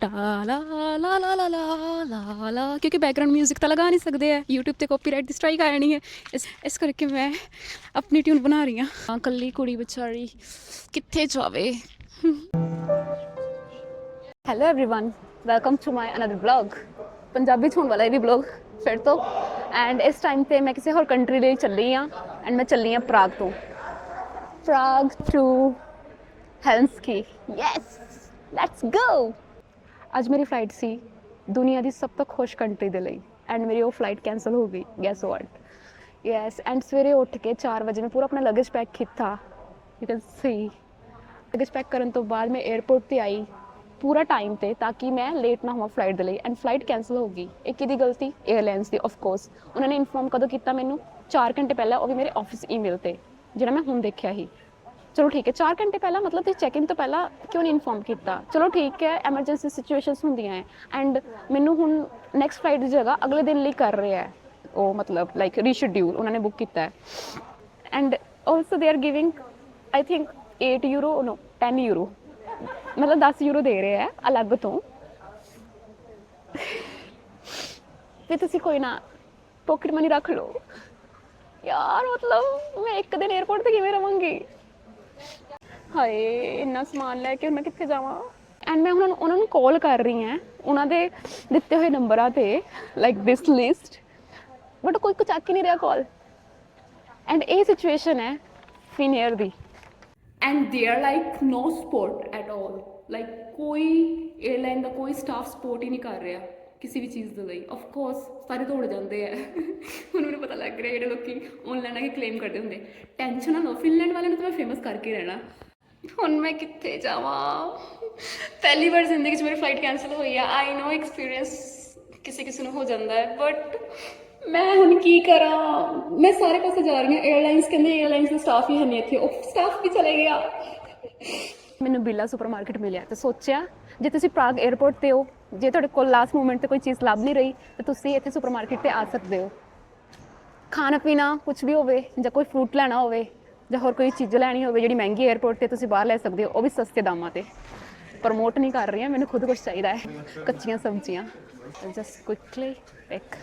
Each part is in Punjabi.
ਟਾ ਲਾ ਲਾ ਲਾ ਲਾ ਲਾ ਲਾ ਲਾ ਕਿਉਂਕਿ ਬੈਕਗ੍ਰਾਉਂਡ 뮤직 ਤਾਂ ਲਗਾ ਨਹੀਂ ਸਕਦੇ ਆ YouTube ਤੇ ਕਾਪੀਰਾਈਟ ਦੀ ਸਟ੍ਰਾਈਕ ਆ ਜਾਣੀ ਹੈ ਇਸ ਇਸ ਕਰਕੇ ਮੈਂ ਆਪਣੀ ਟਿਊਨ ਬਣਾ ਰਹੀ ਹਾਂ ਕੱਲੀ ਕੁੜੀ ਵਿਚਾਰੀ ਕਿੱਥੇ ਜਾਵੇ hello everyone welcome to my another vlog Punjabi ਚ ਹੋਣ ਵਾਲਾ ਇਹ ਵੀ ਵਲੌਗ ਫਿਰ ਤੋਂ ਐਂਡ ਇਸ ਟਾਈਮ ਤੇ ਮੈਂ ਕਿਸੇ ਹੋਰ ਕੰਟਰੀ ਲਈ ਚੱਲੀ ਆ ਐਂਡ ਮੈਂ ਚੱਲੀ ਆ ਪ੍ਰਾਗ ਤੋਂ Prague to Helsinki yes let's go ਅੱਜ ਮੇਰੀ ਫਲਾਈਟ ਸੀ ਦੁਨੀਆ ਦੀ ਸਭ ਤੋਂ ਖੁਸ਼ ਕੰਟਰੀ ਦੇ ਲਈ ਐਂਡ ਮੇਰੀ ਉਹ ਫਲਾਈਟ ਕੈਨਸਲ ਹੋ ਗਈ ਗੈਸ ਵਾਟ ਯੈਸ ਐਂਡ ਸਵੇਰੇ ਉੱਠ ਕੇ 4 ਵਜੇ ਮੈਂ ਪੂਰਾ ਆਪਣਾ ਲਗੇਜ ਪੈਕ ਕੀਤਾ। You can see luggage pack ਕਰਨ ਤੋਂ ਬਾਅਦ ਮੈਂ 에ਅਰਪੋਰਟ ਤੇ ਆਈ ਪੂਰਾ ਟਾਈਮ ਤੇ ਤਾਂ ਕਿ ਮੈਂ ਲੇਟ ਨਾ ਹੋਵਾਂ ਫਲਾਈਟ ਦੇ ਲਈ ਐਂਡ ਫਲਾਈਟ ਕੈਨਸਲ ਹੋ ਗਈ। ਇਹ ਕਿਹਦੀ ਗਲਤੀ? 에ਅਰਲਾਈਨਸ ਦੀ ਆਫ ਕੋਰਸ ਉਹਨਾਂ ਨੇ ਇਨਫੋਰਮ ਕਦੋਂ ਕੀਤਾ ਮੈਨੂੰ? 4 ਘੰਟੇ ਪਹਿਲਾਂ ਉਹ ਵੀ ਮੇਰੇ ਆਫਿਸ ਈਮੇਲ ਤੇ, ਜਿਹੜਾ ਮੈਂ ਹੁਣ ਦੇਖਿਆ ਹੀ ਚਲੋ ਠੀਕ ਹੈ 4 ਘੰਟੇ ਪਹਿਲਾਂ ਮਤਲਬ ਤੁਸੀਂ ਚੈੱਕ ਇਨ ਤੋਂ ਪਹਿਲਾਂ ਕਿਉਂ ਨਹੀਂ ਇਨਫੋਰਮ ਕੀਤਾ? ਚਲੋ ਠੀਕ ਹੈ ਐਮਰਜੈਂਸੀ ਸਿਚੁਏਸ਼ਨਸ ਹੁੰਦੀਆਂ ਹੈ ਐਂਡ ਮੈਨੂੰ ਹੁਣ ਨੈਕਸਟ ਫਲਾਈਟ ਦੀ ਜਗ੍ਹਾ ਅਗਲੇ ਦਿਨ ਲਈ ਕਰ ਰਿਹਾ ਹੈ। ਉਹ ਮਤਲਬ ਲਾਈਕ ਰੀਸ਼ਡਿਊਲ ਉਹਨਾਂ ਨੇ ਬੁੱਕ ਕੀਤਾ ਹੈ। And also they are giving I think 8 euro no 10 euro ਮਤਲਬ 10 ਯੂਰੋ ਦੇ ਰਿਹਾ ਆ ਅਲੱਗ ਤੋਂ। ਤੇ ਤੁਸੀਂ ਕੋਈ ਨਾ ਪਾਕਟ ਮਨੀ ਰੱਖ ਲਓ। ਯਾਰ ਮਤਲਬ ਮੈਂ ਇੱਕ ਦਿਨ 에어ਪੋਰਟ ਤੇ ਕਿਵੇਂ ਰਵਾਂਗੀ? ਹਾਏ, ਇੰਨਾ ਸਮਾਨ ਲੈ ਕੇ ਮੈਂ ਕਿੱਥੇ ਜਾਵਾਂ? ਐਂਡ ਮੈਂ ਉਹਨਾਂ ਨੂੰ ਉਹਨਾਂ ਨੂੰ ਕਾਲ ਕਰ ਰਹੀ ਹਾਂ, ਉਹਨਾਂ ਦੇ ਦਿੱਤੇ ਹੋਏ ਨੰਬਰਾਂ ਤੇ ਲਾਈਕ ਦਿਸ ਲਿਸਟ ਬਟ ਕੋਈ ਕੁਝ ਚੱਕ ਹੀ ਨਹੀਂ ਰਿਹਾ ਕਾਲ ਐਂਡ ਇਹ ਸਿਚੁਏਸ਼ਨ ਹੈ Finnair the. And they are like no support at all like ਕੋਈ 에ਅਰਲਾਈਨ ਦਾ ਕੋਈ ਸਟਾਫ ਸਪੋਰਟ ਹੀ ਨਹੀਂ ਕਰ ਰਿਹਾ ਕਿਸੇ ਵੀ ਚੀਜ਼ ਦੇ ਲਈ। ਆਫ ਕੋਰਸ ਸਾਰੇ ਦੌੜ ਜਾਂਦੇ ਆ। ਉਹਨਾਂ ਨੂੰ ਪਤਾ ਲੱਗ ਰਿਹਾ ਜਿਹੜੇ ਲੋਕੀ ਆਨਲਾਈਨ ਆ ਕੇ ਕਲੇਮ ਕਰਦੇ ਹੁੰਦੇ। ਟੈਨਸ਼ਨ ਨਾ ਲਓ ਫਿਨਲੈਂਡ ਵਾਲਿਆਂ ਨੂੰ ਤਾਂ ਮੈਂ ਫੇਮਸ ਕਰਕੇ ਰਹਿਣਾ। ਹੁਣ ਮੈਂ ਕਿੱਥੇ ਜਾਵਾਂ? ਪਹਿਲੀ ਵਾਰ ਜ਼ਿੰਦਗੀ 'ਚ ਮੇਰੀ ਫਲਾਈਟ ਕੈਨਸਲ ਹੋਈ ਆ। ਆਈ نو ਐਕਸਪੀਰੀਅੰਸ ਕਿਸੇ ਕਿਸੇ ਨੂੰ ਹੋ ਜਾਂਦਾ ਹੈ ਬਟ ਮੈਂ ਹੁਣ ਕੀ ਕਰਾਂ? ਮੈਂ ਸਾਰੇ ਪਾਸੇ ਜਾ ਰਹੀ ਹਾਂ। 에ਅਰਲਾਈਨਸ ਕਹਿੰਦੇ 에ਅਰਲਾਈਨਸ ਦਾ ਸਟਾਫ ਹੀ ਹੈ ਨਹੀਂ ਇੱਥੇ। ਉਹ ਸਟਾਫ ਵੀ ਚਲੇ ਗਿਆ। ਮੈਨੂੰ ਬਿੱਲਾ ਸੁਪਰਮਾਰਕਟ ਮਿਲਿਆ ਤੇ ਸੋਚਿਆ, ਜੇ ਤੁਸੀਂ ਪ੍ਰਾਗ 에ਅਰਪੋਰਟ ਤੇ ਹੋ, ਜੇ ਤੁਹਾਡੇ ਕੋਲ ਲਾਸਟ ਮੂਮੈਂਟ ਤੇ ਕੋਈ ਚੀਜ਼ ਲੱਭ ਨਹੀਂ ਰਹੀ, ਤਾਂ ਤੁਸੀਂ ਇੱਥੇ ਸੁਪਰਮਾਰਕਟ ਤੇ ਆ ਸਕਦੇ ਹੋ। ਖਾਣਾ ਪੀਣਾ ਕੁਝ ਵੀ ਹੋਵੇ ਜਾਂ ਕੋਈ ਫਰੂਟ ਲੈਣਾ ਹੋਵੇ ਜਾਂ ਹੋਰ ਕੋਈ ਚੀਜ਼ ਲੈਣੀ ਹੋਵੇ, ਜਿਹੜੀ ਮਹਿੰਗੀ 에ਅਰਪੋਰਟ ਤੇ ਤੁਸੀਂ ਬਾਹਰ ਲੈ ਸਕਦੇ ਹੋ, ਉਹ ਵੀ ਸਸਤੇ ਦਾਮਾਂ ਤੇ। ਪ੍ਰਮੋਟ ਨਹੀਂ ਕਰ ਰਹੀ ਹਾਂ ਮੈਨੂੰ ਖੁਦ ਕੁਝ ਚਾਹੀਦਾ ਹੈ। ਕੱਚੀਆਂ ਸਬਜ਼ੀਆਂ। ਜਸਟ ਕੁਇਕਲੀ ਪਿਕ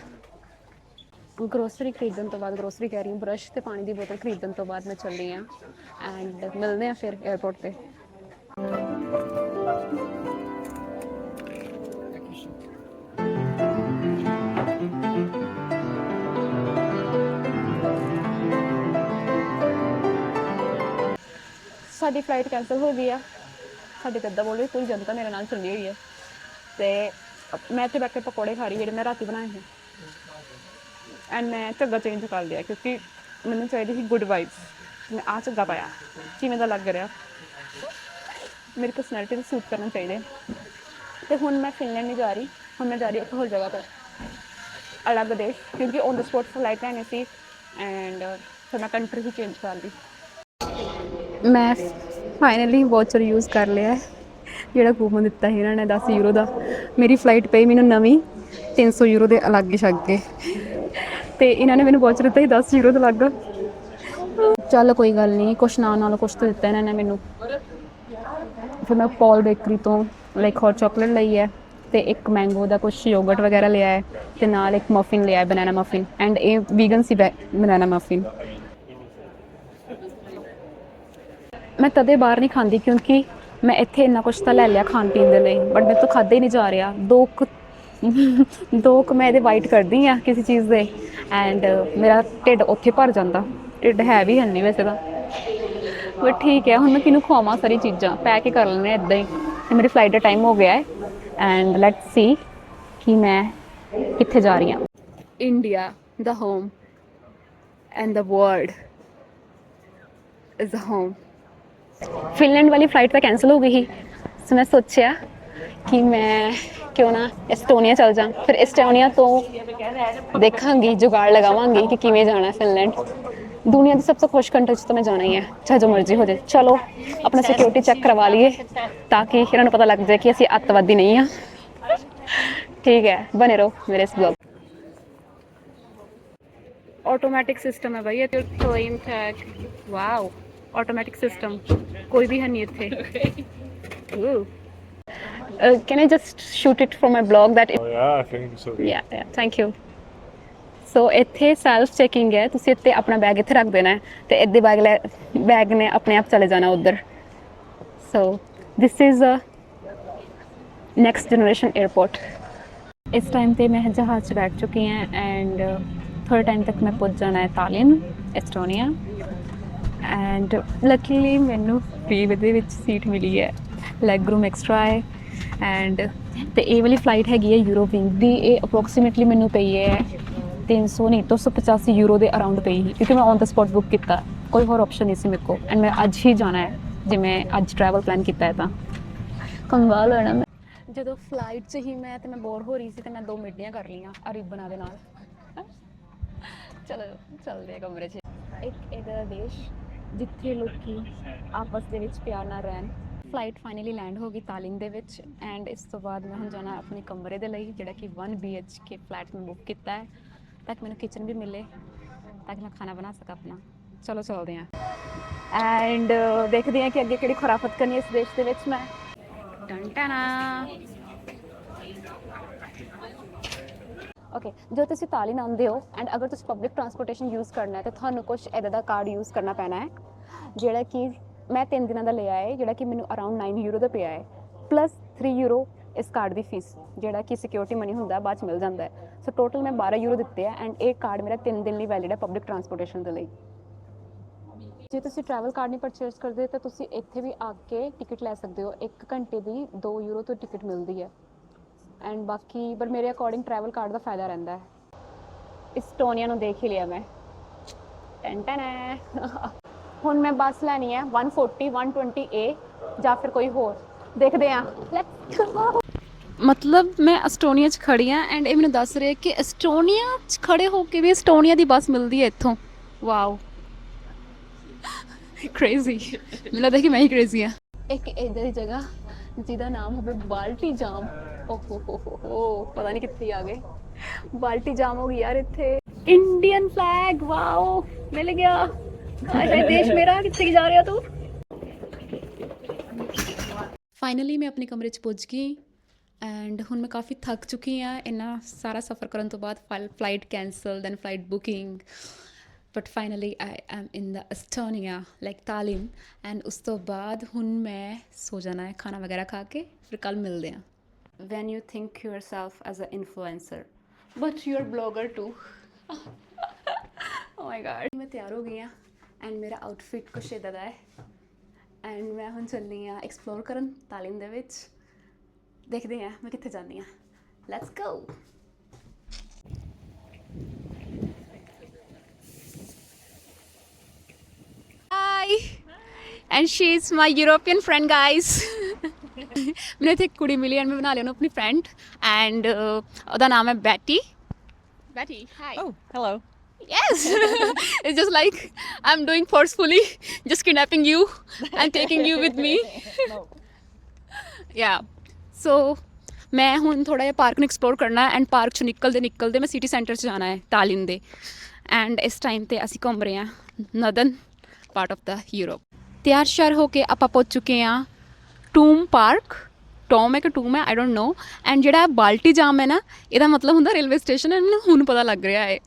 ਗਰੋਸਰੀ ਖਰੀਦਣ ਤੋਂ ਬਾਅਦ ਗਰੋਸਰੀ ਕਹਿ ਰਹੀ ਹਾਂ ਬ੍ਰਸ਼ ਤੇ ਪਾਣੀ ਦੀ ਬੋਤਲ ਖਰੀਦਣ ਤੋਂ ਬਾਅਦ ਮੈਂ ਚੱਲੀ ਹਾਂ। ਐਂਡ ਮਿਲਦੇ ਆ ਫਿਰ 에ਅਰਪੋਰਟ ਤੇ। ਸਾਡੀ ਫਲਾਈਟ ਕੈਂਸਲ ਹੋ ਗਈ ਆ। ਸਾਡੇ ਗੱਦਾ ਬੋਲ ਰਹੀ ਪੂਰੀ ਜਨਤਾ ਮੇਰੇ ਨਾਲ ਚੱਲੀ ਹੋਈ ਹੈ ਤੇ ਮੈਂ ਇੱਥੇ ਬੈਠ ਕੇ ਪਕੌੜੇ ਖਾ ਰਹੀ ਜਿਹੜੇ ਮੈਂ ਰਾਤੀ ਬਣਾਏ ਸੀ। ਐਂਡ ਮੈਂ ਝੱਗਾ ਚੇਂਜ ਕਰ ਲਿਆ, ਕਿਉਂਕਿ ਮੈਨੂੰ ਚਾਹੀਦੀ ਸੀ ਗੁੱਡ ਵਾਈਬਸ ਮੈਂ ਆ ਝੱਗਾ ਪਾਇਆ। ਕਿਵੇਂ ਦਾ ਲੱਗ ਰਿਹਾ? ਮੇਰੀ ਪਰਸਨੈਲਿਟੀ ਨੂੰ ਸੂਟ ਕਰਨਾ ਚਾਹੀਦਾ ਹੈ। ਤੇ ਹੁਣ ਮੈਂ ਫਿਨਲੈਂਡ ਨਹੀਂ ਜਾ ਰਹੀ। ਹੁਣ ਮੈਂ ਜਾ ਰਹੀ ਇੱਕ ਹੋਰ ਜਗ੍ਹਾ ਤੇ। ਅਲੱਗ ਦੇਸ਼, ਕਿਉਂਕਿ ਔਨ ਦ ਸਪੋਟ ਫਲਾਈਟ ਲੈਣੀ ਸੀ। ਐਂਡ ਫਿਰ ਮੈਂ ਕੰਟਰੀ ਹੀ ਚੇਂਜ ਕਰ ਲਈ। ਮੈਂ ਫਾਈਨਲੀ ਵਾਚਰ ਯੂਜ਼ ਕਰ ਲਿਆ ਹੈ। ਜਿਹੜਾ ਕੂਪਨ ਦਿੱਤਾ ਸੀ ਇਹਨਾਂ ਨੇ 10 ਯੂਰੋ ਦਾ। ਮੇਰੀ ਫਲਾਈਟ ਪਈ ਮੈਨੂੰ ਨਵੀਂ 300 ਯੂਰੋ ਦੇ ਅਲੱਗ ਹੀ ਛੱਗ ਕੇ ਤੇ ਇਹਨਾਂ ਨੇ ਮੈਨੂੰ ਵਾਚਰ ਦਿੱਤਾ ਸੀ 10 ਯੂਰੋ ਦਾ ਅਲੱਗ। ਚੱਲ ਕੋਈ ਗੱਲ ਨਹੀਂ, ਕੁਛ ਨਾ ਨਾਲ ਕੁਛ ਤਾਂ ਦਿੱਤਾ ਇਹਨਾਂ ਨੇ ਮੈਨੂੰ। ਫਿਰ ਮੈਂ ਪੌਲ ਬੇਕਰੀ ਤੋਂ ਲਾਈਕ ਹੌਟ ਚਾਕਲੇਟ ਲਈ ਹੈ ਤੇ ਇੱਕ ਮੈਂਗੋ ਦਾ ਕੁਛ ਯੋਗਰਟ ਵਗੈਰਾ ਲਿਆ ਹੈ ਤੇ ਨਾਲ ਇੱਕ ਮਫਿਨ ਲਿਆ ਹੈ ਬਨਾਨਾ ਮਫਿਨ ਐਂਡ ਇਹ ਵੀਗਨ ਸੀ ਬਨਾਨਾ ਮਫਿਨ ਮੈਂ ਤਦੇ ਬਾਹਰ ਨਹੀਂ ਖਾਂਦੀ ਕਿਉਂਕਿ ਮੈਂ ਇੱਥੇ ਇੰਨਾ ਕੁਛ ਤਾਂ ਲੈ ਲਿਆ ਖਾਣ ਪੀਣ ਦੇ ਲਈ ਬਟ ਮੇਰੇ ਤੋਂ ਖਾਦਾ ਹੀ ਨਹੀਂ ਜਾ ਰਿਹਾ। ਦੋ ਕੁ ਦੋ ਕੁ ਮੈਂ ਇਹਦੇ ਵਾਈਟ ਕਰਦੀ ਆ ਕਿਸੇ ਚੀਜ਼ ਦੇ ਐਂਡ ਮੇਰਾ ਢਿੱਡ ਉੱਥੇ ਭਰ ਜਾਂਦਾ। ਢਿੱਡ ਹੈ ਵੀ ਹੈ ਨਹੀਂ ਵੈਸੇ ਤਾਂ। ਬਟ ਠੀਕ ਹੈ, ਹੁਣ ਮੈਂ ਕਿਹਨੂੰ ਖਵਾਵਾਂ ਸਾਰੀ ਚੀਜ਼ਾਂ? ਪੈਕ ਹੀ ਕਰ ਲੈਣੇ ਇਦਾਂ ਹੀ। ਤੇ ਮੇਰੀ ਫਲਾਈਟ ਦਾ ਟਾਈਮ ਹੋ ਗਿਆ ਹੈ ਐਂਡ ਲੈਟਸ ਸੀ ਕਿ ਮੈਂ ਕਿੱਥੇ ਜਾ ਰਹੀ ਹਾਂ। India the home and the world is the home Finland ਵਾਲੀ ਫਲਾਈਟ ਤਾਂ ਕੈਨਸਲ ਹੋ ਗਈ ਸੀ। ਸੋ ਮੈਂ ਸੋਚਿਆ ਕਿ ਮੈਂ ਕਿਉਂ ਨਾ ਐਸਟੋਨੀਆ ਚਲ ਜਾ। ਫਿਰ ਐਸਟੋਨੀਆ ਤੋਂ ਦੇਖਾਂਗੀ, ਜੁਗਾੜ ਲਗਾਵਾਂਗੀ ਕਿ ਕਿਵੇਂ ਜਾਣਾ ਫਿਨਲੈਂਡ ਦੁਨੀਆ ਦੀ ਸਭ ਤੋਂ ਖੁਸ਼ ਕੰਟਰੀ ਚ ਤਾਂ ਮੈਂ ਜਾਣਾ ਹੀ ਹੈ ਚਾਹੇ ਜੋ ਮਰਜ਼ੀ ਹੋ ਜਾਏ। ਚਲੋ, ਆਪਣਾ ਸਿਕਿਉਰਿਟੀ ਚੈੱਕ ਕਰਵਾ ਲਈਏ, ਤਾਂ ਕਿ ਇਹਨਾਂ ਨੂੰ ਪਤਾ ਲੱਗ ਜਾਏ ਕਿ ਅਸੀਂ ਅੱਤਵਾਦੀ ਨਹੀਂ ਆ। ਠੀਕ ਹੈ ਬਨੇ ਰਹੋ ਮੇਰੇ ਇਸ ਬਲੌਗ ਆਟੋਮੈਟਿਕ ਸਿਸਟਮ ਹੈ ਭਾਈ ਇਹ ਤੇ ਕਲੇਮ ਆਟੋਮੈਟਿਕ ਸਿਸਟਮ ਕੋਈ ਵੀ ਹੈ ਨਹੀਂ ਇੱਥੇ Ooh. uh, can I just shoot it for my blog that Oh yeah, I think so. yeah, yeah thank you. ਸੋ ਇੱਥੇ ਸੈਲਫ ਚੈਕਿੰਗ ਹੈ ਤੁਸੀਂ ਇੱਥੇ ਆਪਣਾ ਬੈਗ ਇੱਥੇ ਰੱਖ ਦੇਣਾ ਹੈ ਤੇ ਇੱਦੇ ਬੈਗ ਲੈ ਬੈਗ ਨੇ ਆਪਣੇ ਆਪ ਚਲੇ ਜਾਣਾ ਉਧਰ so this is a next generation airport ਇਸ ਟਾਈਮ ਤੇ ਮੈਂ ਜਹਾਜ਼ 'ਚ ਬੈਠ ਚੁੱਕੀ ਹਾਂ ਐਂਡ ਥਰਡ ਟਾਈਮ ਤੱਕ ਮੈਂ ਪਹੁੰਚ ਜਾਣਾ ਹੈ ਤਾਲਿਨ ਐਸਟੋਨੀਆ ਐਂਡ ਲੱਕੀਲੀ ਮੈਨੂੰ ਫ੍ਰੀ ਦੇ ਵਿੱਚ ਸੀਟ ਮਿਲੀ ਹੈ। ਲੈਗ ਰੂਮ ਐਕਸਟਰਾ ਹੈ। ਐਂਡ ਤੇ ਇਹ ਵਾਲੀ ਫਲਾਈਟ ਹੈਗੀ ਹੈ ਯੂਰੋਵਿੰਗ ਦੀ। ਇਹ ਅਪਰੋਕਸੀਮੇਟਲੀ ਮੈਨੂੰ ਪਈ ਹੈ 300 ਨਹੀਂ 285 ਯੂਰੋ ਦੇ ਅਰਾਊਂਡ ਪਈ ਸੀ। ਕਿਉਂਕਿ ਮੈਂ ਔਨ ਦਾ ਸਪੌਟ ਬੁੱਕ ਕੀਤਾ। ਕੋਈ ਹੋਰ ਆਪਸ਼ਨ ਨਹੀਂ ਸੀ ਮੇਰੇ ਕੋਲ। ਐਂਡ ਮੈਂ ਅੱਜ ਹੀ ਜਾਣਾ ਹੈ। ਜੇ ਮੈਂ ਅੱਜ ਟਰੈਵਲ ਪਲਾਨ ਕੀਤਾ ਹੈ ਤਾਂ। ਕੰਗਾਲ ਹੋਣਾ ਮੈਂ। ਜਦੋਂ ਫਲਾਈਟ 'ਚ ਹੀ ਮੈਂ ਤੇ ਮੈਂ ਬੋਰ ਹੋ ਰਹੀ ਸੀ ਤੇ ਮੈਂ ਦੋ ਮਿੱਡੀਆਂ ਕਰ ਲਈਆਂ ਅਰੀਬਨਾ ਦੇ ਨਾਲ। ਚਲੋ, ਚੱਲਦੇ ਆ ਕਮਰੇ 'ਚ। ਇੱਕ ਇਹਦਾ ਦੇਸ਼। ਜਿੱਥੇ ਲੋਕੀ ਆਪਸ ਦੇ ਵਿੱਚ ਪਿਆਰ ਨਾਲ ਰਹਿਣ। ਫਲਾਈਟ ਫਾਈਨਲੀ ਲੈਂਡ ਹੋ ਗਈ ਤਾਲਿਨ ਦੇ ਵਿੱਚ ਐਂਡ ਇਸ ਤੋਂ ਬਾਅਦ ਮੈਂ ਹੁਣ ਜਾਣਾ ਆਪਣੇ ਕਮਰੇ ਦੇ ਲਈ, ਜਿਹੜਾ ਕਿ 1 BHK ਫਲੈਟ ਮੈਂ ਬੁੱਕ ਕੀਤਾ ਹੈ, ਤਾਂ ਕਿ ਮੈਨੂੰ ਕਿਚਨ ਵੀ ਮਿਲੇ, ਤਾਂ ਕਿ ਮੈਂ ਖਾਣਾ ਬਣਾ ਸਕਾਂ ਆਪਣਾ। ਚਲੋ ਚੱਲਦੇ ਹਾਂ। ਐਂਡ ਦੇਖਦੇ ਹਾਂ ਕਿ ਅੱਗੇ ਕਿਹੜੀ ਖੁਰਾਫਤ ਕਰਨੀ ਹੈ ਇਸ ਦੇਸ਼ ਦੇ ਵਿੱਚ ਮੈਂ। ਟਨ ਟਨਾ ਓਕੇ ਜੋ ਤੁਸੀਂ ਤਾਲੀ ਆਉਂਦੇ ਹੋ ਐਂਡ ਅਗਰ ਤੁਸੀਂ ਪਬਲਿਕ ਟਰਾਂਸਪੋਰਟੇਸ਼ਨ ਯੂਜ਼ ਕਰਨਾ ਹੈ, ਤੇ ਤੁਹਾਨੂੰ ਕੁਝ ਇਦਾਂ ਦਾ ਕਾਰਡ ਯੂਜ਼ ਕਰਨਾ ਪੈਣਾ ਹੈ, ਜਿਹੜਾ ਕਿ ਮੈਂ 3 ਦਿਨਾਂ ਦਾ ਲਿਆ ਹੈ, ਜਿਹੜਾ ਕਿ ਮੈਨੂੰ ਅਰਾਊਂਡ 9 ਯੂਰੋ ਦਾ ਪਿਆ ਹੈ ਪਲੱਸ 3 ਯੂਰੋ ਇਸ ਕਾਰਡ ਦੀ ਫੀਸ ਜਿਹੜਾ ਕਿ ਸਿਕਿਉਰਿਟੀ ਮਨੀ ਹੁੰਦਾ, ਬਾਅਦ ਚ ਮਿਲ ਜਾਂਦਾ ਹੈ। ਸੋ ਟੋਟਲ ਮੈਂ 12 ਯੂਰੋ ਦਿੱਤੇ ਆ ਐਂਡ ਇਹ ਕਾਰਡ ਮੇਰਾ 3 ਦਿਨ ਲਈ ਵੈਲਿਡ ਹੈ ਪਬਲਿਕ ਟਰਾਂਸਪੋਰਟੇਸ਼ਨ ਦੇ ਲਈ। ਜੇ ਤੁਸੀਂ ਟਰੈਵਲ ਕਾਰਡ ਨਹੀਂ ਪਰਚੇਸ ਕਰਦੇ, ਤਾਂ ਤੁਸੀਂ ਇੱਥੇ ਵੀ ਆ ਕੇ ਟਿਕਟ ਲੈ ਸਕਦੇ ਹੋ। 1 ਘੰਟੇ ਦੀ 2 ਯੂਰੋ ਤੋਂ ਟਿਕਟ ਮਿਲਦੀ ਹੈ। ਐਂਡ ਬਾਕੀ ਪਰ ਮੇਰੇ ਅਕੋਰਡਿੰਗ ਟਰੈਵਲ ਕਾਰਡ ਦਾ ਫਾਇਦਾ ਰਹਿੰਦਾ ਹੈ। ਇਸਟੋਨੀਆ ਨੂੰ ਦੇਖ ਹੀ ਲਿਆ ਮੈਂ। ਟੈਨ ਟੈਨ ਹੈ ਹੁਣ ਮੈਂ ਬੱਸ ਲੈਣੀ ਹੈ 140 120 A ਜਾਂ ਫਿਰ ਕੋਈ ਹੋਰ। ਦੇਖਦੇ ਆ। ਲੈਟਸ ਗੋ ਮਤਲਬ ਮੈਂ ਐਸਟੋਨੀਆ 'ਚ ਖੜੀ ਆ ਐਂਡ ਇਹ ਮੈਨੂੰ ਦੱਸ ਰਿਹਾ ਕਿ ਐਸਟੋਨੀਆ 'ਚ ਖੜੇ ਹੋ ਕੇ ਵੀ ਐਸਟੋਨੀਆ ਦੀ ਬੱਸ ਮਿਲਦੀ ਹੈ ਇੱਥੋਂ। ਵਾਓ ਕ੍ਰੇਜ਼ੀ ਮੈਨੂੰ ਲੱਗਦਾ ਕਿ ਮੈਂ ਹੀ ਕ੍ਰੇਜ਼ੀ ਆ। ਇੱਕ ਇਦਾਂ ਦੀ ਜਗ੍ਹਾ ਜਿਹਦਾ ਨਾਮ ਹੋਵੇ ਬਾਲਟੀ ਜਾਮ। ਓਹ, ਪਤਾ ਨਹੀਂ ਕਿੱਥੇ ਆ ਗਏ। ਬਾਲਟੀ ਜਾਮ ਹੋ ਗਈ ਯਾਰ ਇੱਥੇ। ਇੰਡੀਅਨ ਫਲੈਗ ਵਾਓ, ਮਿਲ ਗਿਆ। ਹਾਏ ਦੇਸ਼ ਮੇਰਾ, ਕਿੱਥੇ ਜਾ ਰਿਹਾ ਤੂੰ? ਫਾਈਨਲੀ ਮੈਂ ਆਪਣੇ ਕਮਰੇ 'ਚ ਪੁੱਜ ਗਈ ਐਂਡ ਹੁਣ ਮੈਂ ਕਾਫੀ ਥੱਕ ਚੁੱਕੀ ਆ ਇੰਨਾ ਸਾਰਾ ਸਫ਼ਰ ਕਰਨ ਤੋਂ ਬਾਅਦ flight cancel then flight booking but finally I am in the Estonia like Tallinn and ਉਸ ਤੋਂ ਬਾਅਦ ਹੁਣ ਮੈਂ ਸੋ ਜਾਣਾ ਹੈ, ਖਾਣਾ ਵਗੈਰਾ ਖਾ ਕੇ, ਫਿਰ ਕੱਲ ਮਿਲਦੇ ਹਾਂ। When you think yourself as an influencer but you're blogger too oh my god ਮੈਂ ਤਿਆਰ ਹੋ ਗਈ ਆ ਐਂਡ ਮੇਰਾ ਆਊਟਫਿਟ ਕੁਛ ਇਦਾਂ ਦਾ ਹੈ ਐਂਡ ਮੈਂ ਹੁਣ ਚੱਲੀ ਆ ਐਕਸਪਲੋਰ ਕਰਨ ਤਾਲਿਨ ਦੇ ਵਿੱਚ ਦੇਖਦੇ ਆ ਮੈਂ ਕਿੱਥੇ ਜਾਂਦੀ ਆ let's go Hi, and she's my European friend, guys. ਮੈਨੂੰ ਇੱਥੇ ਇੱਕ ਕੁੜੀ ਮਿਲੀ ਐਂਡ ਮੈਂ ਬਣਾ ਲਿਆ ਉਹਨੂੰ ਆਪਣੀ ਫਰੈਂਡ ਐਂਡ ਉਹਦਾ ਨਾਮ ਹੈ Betty Betty hi Oh, hello. Yes, it's just like I'm doing forcefully, just kidnapping you and taking you with me. yeah. So ਮੈਂ ਹੁਣ ਥੋੜਾ ਜਿਹਾ ਪਾਰਕ ਨੂੰ ਐਕਸਪਲੋਰ ਕਰਨਾ ਹੈ ਐਂਡ ਪਾਰਕ ਚੋਂ ਨਿਕਲਦੇ ਨਿਕਲਦੇ ਮੈਂ ਸਿਟੀ ਸੈਂਟਰ 'ਚ ਜਾਣਾ ਹੈ ਤਾਲਿਨ ਦੇ ਐਂਡ ਇਸ ਟਾਈਮ ਤੇ ਅਸੀਂ ਘੁੰਮ ਰਹੇ ਹਾਂ northern part of the Europe ਤਿਆਰ ਸ਼ਿਆਰ ਹੋ ਕੇ ਆਪਾਂ ਪਹੁੰਚ ਚੁੱਕੇ ਹਾਂ ਟੂਮ ਪਾਰਕ, ਟੋਮ ਹੈ ਕਿ ਟੂਮ ਹੈ ਆਈ ਡੋਨਟ ਨੋ ਐਂਡ ਜਿਹੜਾ ਬਾਲਟੀ ਜਾਮ ਹੈ ਨਾ, ਇਹਦਾ ਮਤਲਬ ਹੁੰਦਾ ਰੇਲਵੇ ਸਟੇਸ਼ਨ ਹੈ ਮੈਨੂੰ ਹੁਣ ਪਤਾ ਲੱਗ ਰਿਹਾ ਹੈ।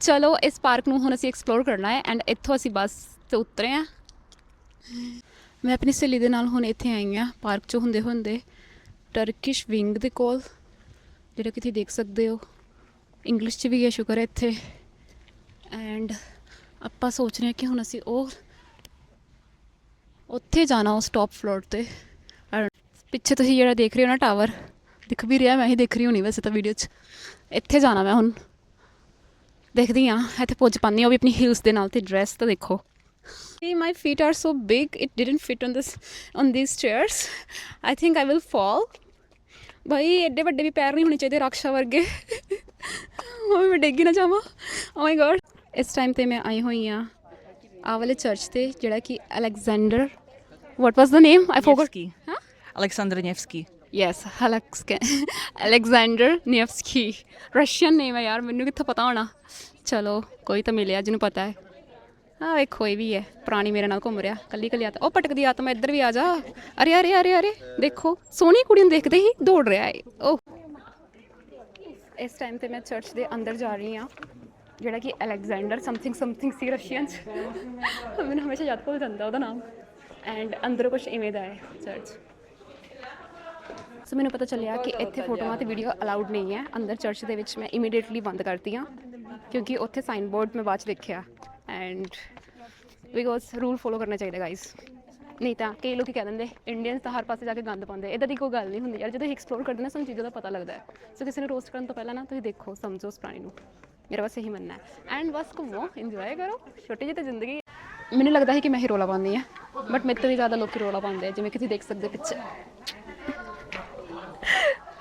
ਚਲੋ, ਇਸ ਪਾਰਕ ਨੂੰ ਹੁਣ ਅਸੀਂ ਐਕਸਪਲੋਰ ਕਰਨਾ ਹੈ ਐਂਡ ਇੱਥੋਂ ਅਸੀਂ ਬੱਸ ਤੇ ਉਤਰੇ ਹਾਂ। ਮੈਂ ਆਪਣੀ ਸਹੇਲੀ ਦੇ ਨਾਲ ਹੁਣ ਇੱਥੇ ਆਈ ਹਾਂ, ਪਾਰਕ 'ਚ ਹੁੰਦੇ ਹੁੰਦੇ। ਟਰਕਿਸ਼ ਵਿੰਗ ਦੇ ਕੋਲ, ਜਿਹੜਾ ਕਿ ਤੁਸੀਂ ਦੇਖ ਸਕਦੇ ਹੋ। ਇੰਗਲਿਸ਼ 'ਚ ਵੀ ਹੈ, ਸ਼ੁਕਰ ਹੈ ਇੱਥੇ। ਐਂਡ ਆਪਾਂ ਸੋਚ ਰਹੇ ਹਾਂ ਕਿ ਹੁਣ ਅਸੀਂ ਉਹ ਉੱਥੇ ਜਾਣਾ ਉਸ ਟੌਪ ਫਲੋਰ ਤੇ। ਪਿੱਛੇ ਤੁਸੀਂ ਜਿਹੜਾ ਦੇਖ ਰਹੇ ਹੋ ਨਾ ਟਾਵਰ ਦਿਖ ਵੀ ਰਿਹਾ ਮੈਂ ਹੀ ਦੇਖ ਰਹੀ ਹੋਣੀ ਵੈਸੇ ਤਾਂ ਵੀਡੀਓ 'ਚ। ਇੱਥੇ ਜਾਣਾ ਮੈਂ ਹੁਣ। ਦੇਖਦੀ ਹਾਂ ਇੱਥੇ ਪੁੱਜ ਪਾਉਂਦੀ ਹਾਂ ਉਹ ਵੀ ਆਪਣੀ ਹੀਲਸ ਦੇ ਨਾਲ ਤੇ ਡਰੈਸ ਤਾਂ ਦੇਖੋ। Hey, my feet are so big. It didn't fit on this on these chairs. I think I will fall. ਭਾਈ ਐਡੇ ਵੱਡੇ ਵੀ ਪੈਰ ਨਹੀਂ ਹੋਣੇ ਚਾਹੀਦੇ ਰਾਕਸ਼ਾ ਵਰਗੇ। ਉਹ ਵੀ ਮੈਂ ਡੇਗੀ ਨਾ ਜਾਵਾਂ। ਓ ਮਾਈ ਗॉड ਇਸ ਟਾਈਮ ਤੇ ਮੈਂ ਆਈ ਹੋਈ ਆ ਆ ਵਾਲੇ ਚਰਚ ਤੇ ਜਿਹੜਾ ਕਿ Alexander what was the name I forgot Nevsky. ਹਾਂ Alexander Nevsky. Yes Alexander Nevsky Russian name ਹੈ ਯਾਰ ਮੈਨੂੰ ਕਿੱਥੋਂ ਪਤਾ ਹੋਣਾ? ਚਲੋ ਕੋਈ ਤਾਂ ਮਿਲਿਆ ਜਿਹਨੂੰ ਪਤਾ ਹੈ। ਆ ਵੇਖੋ ਇਹ ਵੀ ਹੈ। ਪੁਰਾਣੀ ਮੇਰੇ ਨਾਲ ਘੁੰਮ ਰਿਹਾ ਕੱਲੀ ਕੱਲੀ ਆਤਮਾ। ਉਹ ਭਟਕਦੀ ਆਤਮਾ ਇੱਧਰ ਵੀ ਆ ਜਾ। ਅਰੇ ਅਰੇ ਅਰੇ ਅਰੇ ਦੇਖੋ ਸੋਹਣੀ ਕੁੜੀ ਨੂੰ ਦੇਖਦੇ ਹੀ ਦੌੜ ਰਿਹਾ ਹੈ ਉਹ ਇਸ ਟਾਈਮ ਤੇ ਮੈਂ ਚਰਚ ਦੇ ਅੰਦਰ ਜਾ ਰਹੀ ਹਾਂ। ਜਿਹੜਾ ਕਿ ਅਲੈਗਜ਼ੈਂਡਰ ਸਮਥਿੰਗ ਸਮਥਿੰਗ ਸੀ ਰਸ਼ੀਅਨ ਚ। ਮੈਨੂੰ ਹਮੇਸ਼ਾ ਯਾਦ ਭੁੱਲ ਜਾਂਦਾ ਉਹਦਾ ਨਾਮ। ਐਂਡ ਅੰਦਰ ਕੁਝ ਇਵੇਂ ਦਾ ਹੈ ਚਰਚ ਸੋ ਮੈਨੂੰ ਪਤਾ ਚੱਲਿਆ ਕਿ ਇੱਥੇ ਫੋਟੋਆਂ ਤੇ ਵੀਡੀਓ ਅਲਾਉਡ ਨਹੀਂ ਹੈ। ਅੰਦਰ ਚਰਚ ਦੇ ਵਿੱਚ ਮੈਂ ਇਮੀਡੀਏਟਲੀ ਬੰਦ ਕਰਤੀਆਂ ਕਿਉਂਕਿ ਉੱਥੇ ਸਾਈਨ ਬੋਰਡ ਮੈਂ ਬਾਅਦ ਚ ਦੇਖਿਆ। ਐਂਡ ਬਿਕੋਜ਼ ਰੂਲ ਫੋਲੋ ਕਰਨਾ ਚਾਹੀਦਾ ਗਾਇਸ ਨਹੀਂ ਤਾਂ ਕਈ ਲੋਕੀ ਕਹਿ ਦਿੰਦੇ ਇੰਡੀਅਨਸ ਤਾਂ ਹਰ ਪਾਸੇ ਜਾ ਕੇ ਗੰਦ ਪਾਉਂਦੇ। ਇਦਾਂ ਦੀ ਕੋਈ ਗੱਲ ਨਹੀਂ ਹੁੰਦੀ। ਯਾਰ ਜਦੋਂ ਐਕਸਪਲੋਰ ਕਰਦੇ ਨਾ, ਸਾਨੂੰ ਚੀਜ਼ਾਂ ਦਾ ਪਤਾ ਲੱਗਦਾ ਹੈ। ਸੋ ਕਿਸੇ ਨੂੰ ਰੋਸਟ ਕਰਨ ਤੋਂ ਪਹਿਲਾਂ ਨਾ ਤੁਸੀਂ ਦੇਖੋ, ਸਮਝੋ ਉਸ ਪ੍ਰਾਣੀ ਨੂੰ। ਮੇਰਾ ਬਸ ਇਹੀ ਮੰਨਣਾ ਹੈ ਐਂਡ ਬਸ ਘੁੰਮੋ ਇੰਜੋਏ ਕਰੋ ਛੋਟੀ ਜਿਹੀ ਤਾਂ ਜ਼ਿੰਦਗੀ ਮੈਨੂੰ ਲੱਗਦਾ ਹੈ ਕਿ ਮੈਂ ਹੀ ਰੋਲਾ ਪਾਉਂਦੀ ਆ ਬਟ ਮੇਰੇ ਤੋਂ ਵੀ ਜ਼ਿਆਦਾ ਲੋਕੀ ਰੋਲਾ ਪਾਉਂਦੇ ਆ ਜਿਵੇਂ ਕਿ ਤੁਸੀਂ ਦੇਖ ਸਕਦੇ ਪਿੱਛੇ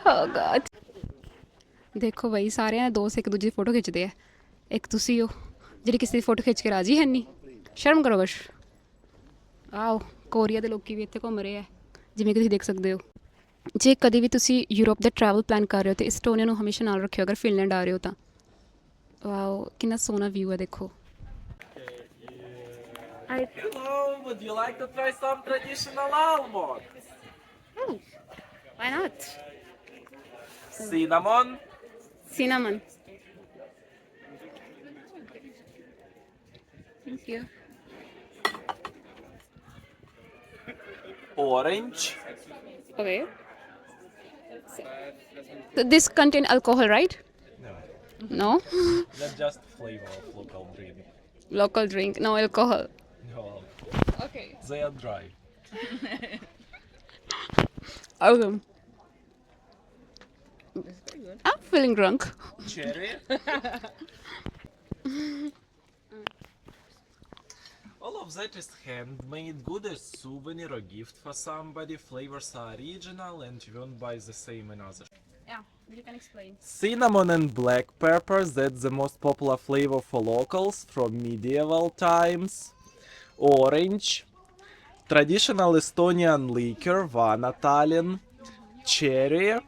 oh god ਦੇਖੋ ਬਈ ਸਾਰਿਆਂ ਦੇ ਦੋਸਤ ਇੱਕ ਦੂਜੇ ਦੀ ਫੋਟੋ ਖਿੱਚਦੇ ਆ ਇੱਕ ਤੁਸੀਂ ਹੋ ਜਿਹੜੀ ਕਿਸੇ ਦੀ ਫੋਟੋ ਖਿੱਚ ਕੇ ਰਾਜੀ ਹੈ ਨਹੀਂ ਸ਼ਰਮ ਕਰੋ ਬਸ ਆਓ ਕੋਰੀਆ ਦੇ ਲੋਕੀ ਵੀ ਇੱਥੇ ਘੁੰਮ ਰਹੇ ਆ ਜਿਵੇਂ ਕਿ ਤੁਸੀਂ ਦੇਖ ਸਕਦੇ ਹੋ ਜੇ ਕਦੇ ਵੀ ਤੁਸੀਂ ਯੂਰਪ ਦਾ ਟਰੈਵਲ ਪਲਾਨ ਕਰ ਰਹੇ ਹੋ ਤੇ ਇਸਟੋਨੀਆ ਨੂੰ ਹਮੇਸ਼ਾ ਨਾਲ ਰੱਖਿਓ ਅਗਰ ਫਿਨਲੈਂਡ ਆ ਰਹੇ ਹੋ ਤਾਂ ਵਾਓ ਕਿੰਨਾ ਸੋਹਣਾ ਵਿਊ ਹੈ ਦੇਖੋ I Hello, would you like to try some traditional almond? why not Cinnamon, cinnamon thank you orange, Okay. So this contain alcohol, right? No. No. that's just flavor of local drink. Local drink, no alcohol. No, Okay. they are dry. Awesome. I'm feeling drunk. Cherry. All of that is handmade, good as souvenir or gift for somebody. Flavors are original and you won't buy the same in other Yeah, you can explain. Cinnamon and black peppers, that's the most popular flavor for locals from medieval times. Orange, traditional Estonian liquor, Vana Tallinn. Cherry,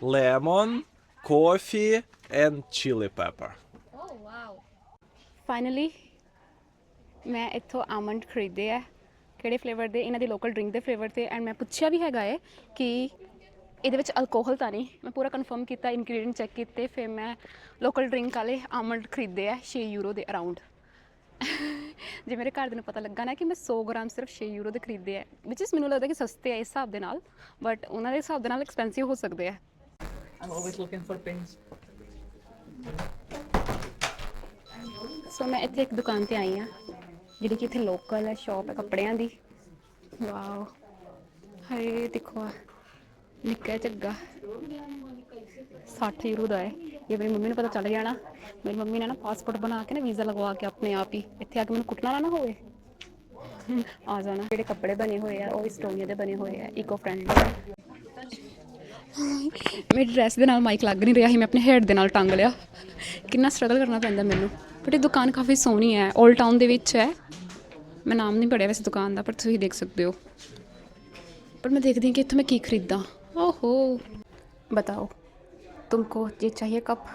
lemon, coffee, and chili pepper. Oh wow. Finally ਮੈਂ ਇੱਥੋਂ ਆਮੰਡ ਖਰੀਦੇ ਆ ਕਿਹੜੇ ਫਲੇਵਰ ਦੇ ਇਹਨਾਂ ਦੀ ਲੋਕਲ ਡਰਿੰਕ ਦੇ ਫਲੇਵਰ ਤੇ ਐਂਡ ਮੈਂ ਪੁੱਛਿਆ ਵੀ ਹੈਗਾ ਹੈ ਕਿ ਇਹਦੇ ਵਿੱਚ ਅਲਕੋਹਲ ਤਾਂ ਨਹੀਂ। ਮੈਂ ਪੂਰਾ ਕਨਫਰਮ ਕੀਤਾ ਇਨਗਰੀਡੀਐਂਟ ਚੈੱਕ ਕੀਤੇ ਫਿਰ ਮੈਂ ਲੋਕਲ ਡਰਿੰਕ ਵਾਲੇ ਆਮੰਡ ਖਰੀਦੇ ਆ 6 ਯੂਰੋ ਦੇ ਅਰਾਊਂਡ ਜੇ ਮੇਰੇ ਘਰ ਦੇ ਨੂੰ ਪਤਾ ਲੱਗਾ ਨਾ ਕਿ ਮੈਂ 100 ਗ੍ਰਾਮ ਸਿਰਫ 6 ਯੂਰੋ ਦੇ ਖਰੀਦੇ ਆ ਵਿਚ ਇਸ ਮੈਨੂੰ ਲੱਗਦਾ ਕਿ ਸਸਤੇ ਆ ਇਸ ਹਿਸਾਬ ਦੇ ਨਾਲ ਬਟ ਉਹਨਾਂ ਦੇ ਹਿਸਾਬ ਦੇ ਨਾਲ ਐਕਸਪੈਂਸਿਵ ਹੋ ਸਕਦੇ ਆ. ਸੋ ਮੈਂ ਇੱਥੇ ਇੱਕ ਦੁਕਾਨ ਤੇ ਆਈ ਆ ਜਿਹੜੀ ਕਿ ਇੱਥੇ ਲੋਕਲ ਹੈ ਸ਼ਾਪ ਹੈ ਕੱਪੜਿਆਂ ਦੀ। ਵਾਓ ਹਾਏ ਦੇਖੋ ਆ। ਨਿੱਕਾ ਝੱਗਾ। 60 ਯੂਰੋ ਦਾ ਹੈ। ਇਹ ਮੇਰੀ ਮੰਮੀ ਨੂੰ ਪਤਾ ਚੱਲ ਗਿਆ ਨਾ। ਮੇਰੀ ਮੰਮੀ ਨੇ ਨਾ ਪਾਸਪੋਰਟ ਬਣਾ ਕੇ ਨਾ ਵੀਜ਼ਾ ਲਗਵਾ ਕੇ ਆਪਣੇ ਆਪ ਹੀ ਇੱਥੇ ਆ ਕੇ ਮੈਨੂੰ ਕੁੱਟਣਾ ਨਾ ਹੋਵੇ। ਆ ਜਾਣਾ। ਜਿਹੜੇ ਕੱਪੜੇ ਬਣੇ ਹੋਏ ਆ ਉਹ ਇਸਟੋਨੀਆ ਦੇ ਬਣੇ ਹੋਏ ਆ ਇਕੋ ਫ੍ਰੈਂਡਲੀ ਮੇਰੀ ਡਰੈਸ ਦੇ ਨਾਲ ਮਾਈਕ ਲੱਗ ਨਹੀਂ ਰਿਹਾ ਸੀ ਮੈਂ ਆਪਣੇ ਹੈਡ ਦੇ ਨਾਲ ਟੰਗ ਲਿਆ। ਕਿੰਨਾ ਸਟਰਗਲ ਕਰਨਾ ਪੈਂਦਾ ਮੈਨੂੰ। ਬਟ ਇਹ ਦੁਕਾਨ ਕਾਫੀ ਸੋਹਣੀ ਹੈ 올ਡ ਟਾਊਨ ਦੇ ਵਿੱਚ ਹੈ। ਮੈਂ ਨਾਮ ਨਹੀਂ ਪੜਿਆ ਵੈਸੇ ਦੁਕਾਨ ਦਾ ਪਰ ਤੁਸੀਂ ਦੇਖ ਸਕਦੇ ਹੋ। ਪਰ ਮੈਂ ਦੇਖਦੀ ਹਾਂ ਕਿ ਇੱਥੋਂ ਮੈਂ ਕੀ ਖਰੀਦਾਂ। ओहो बताओ तुमको ये चाहिए कप